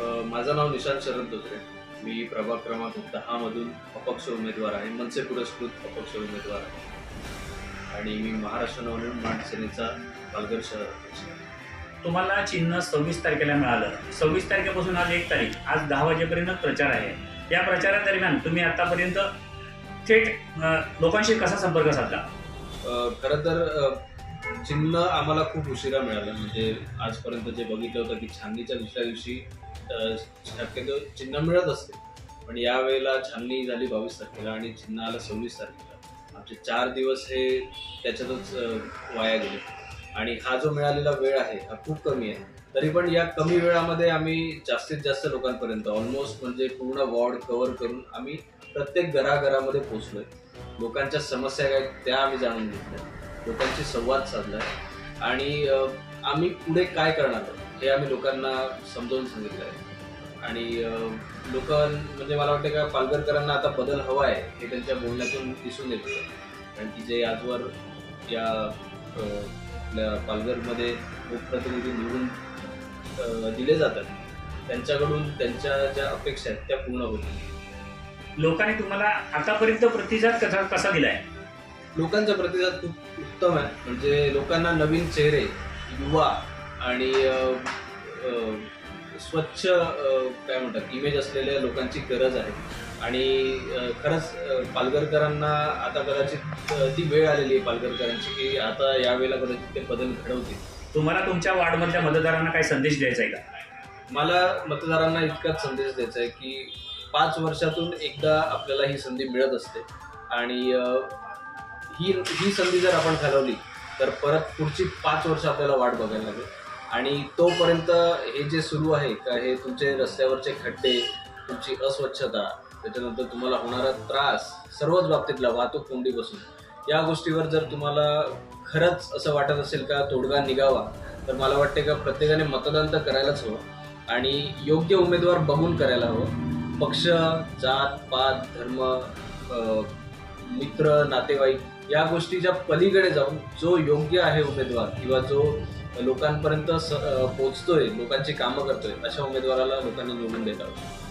माझं नाव निशांत शरद धोत्रे. मी प्रभाग क्रमांक दहामधून अपक्ष उमेदवार आहे. मनसे पुरस्कृत अपक्ष उमेदवार आहे. आणि मी महाराष्ट्र नवनिर्माण सेनेचा पालघर शहर अध्यक्ष आहे. तुम्हाला चिन्ह सव्वीस तारखेला मिळालं. सव्वीस तारखेपासून आज एक तारीख. आज दहा वाजेपर्यंत प्रचार आहे. या प्रचारादरम्यान तुम्ही आतापर्यंत थेट लोकांशी कसा संपर्क साधला? खरं तर चिन्ह आम्हाला खूप उशिरा मिळालं. म्हणजे आजपर्यंत जे बघितलं होतं की छाननीच्या दुसऱ्या दिवशी शक्यतो चिन्ह मिळत असते. पण यावेळेला छाननी झाली बावीस तारखेला आणि चिन्ह आलं सव्वीस तारखेला. आमचे चार दिवस हे त्याच्यातच वाया गेले. आणि हा जो मिळालेला वेळ आहे हा खूप कमी आहे. तरी पण या कमी वेळामध्ये आम्ही जास्तीत जास्त लोकांपर्यंत ऑलमोस्ट म्हणजे पूर्ण वॉर्ड कव्हर करून आम्ही प्रत्येक घराघरामध्ये पोचलोय लोकांच्या समस्या काय त्या आम्ही जाणून घेतल्या. लोकांशी संवाद साधलाय आणि आम्ही पुढे काय करणार आहोत? हे आम्ही लोकांना समजावून सांगितलं आहे. आणि लोक म्हणजे मला वाटतं का पालघरकरांना आता बदल हवा आहे हे त्यांच्या बोलण्यातून दिसून येतं. कारण की जे आजवर या आपल्या पालघरमध्ये लोकप्रतिनिधी निवडून दिले जातात त्यांच्याकडून त्यांच्या ज्या अपेक्षा आहेत त्या पूर्ण होतील लोकांनी तुम्हाला आतापर्यंत प्रतिसाद कसा कसा दिलाय? लोकांचा प्रतिसाद खूप उत्तम आहे. म्हणजे लोकांना नवीन चेहरे युवा आणि स्वच्छ काय म्हणतात इमेज असलेल्या लोकांची गरज आहे. आणि खरंच पालघरकरांना आता कदाचित ती वेळ आलेली आहे पालघरकरांची की आता यावेळेला कदाचित ते बदल घडवतील. तुम्हाला तुमच्या वार्डमधल्या मतदारांना काय संदेश द्यायचा आहे का? मला मतदारांना इतकाच संदेश द्यायचा आहे की पाच वर्षातून एकदा आपल्याला ही संधी मिळत असते. आणि ही ही संधी जर आपण घालवली तर परत पुढची पाच वर्ष आपल्याला वाट बघायला लागेल. आणि तोपर्यंत हे जे सुरू आहे का हे तुमचे रस्त्यावरचे खड्डे तुमची अस्वच्छता त्याच्यानंतर तुम्हाला होणारा त्रास सर्वच बाबतीतला वाहतूक कोंडी बसून या गोष्टीवर जर तुम्हाला खरंच असं वाटत असेल का तोडगा निघावा तर मला वाटते का प्रत्येकाने मतदान तर करायलाच हवं आणि योग्य उमेदवार बघून करायला हवं. पक्ष जात पात धर्म मित्र नातेवाईक या गोष्टीच्या पलीकडे जाऊन जो योग्य आहे उमेदवार किंवा जो लोकांपर्यंत पोहोचतोय लोकांची कामं करतोय अशा उमेदवाराला लोकांनी निवडून देतात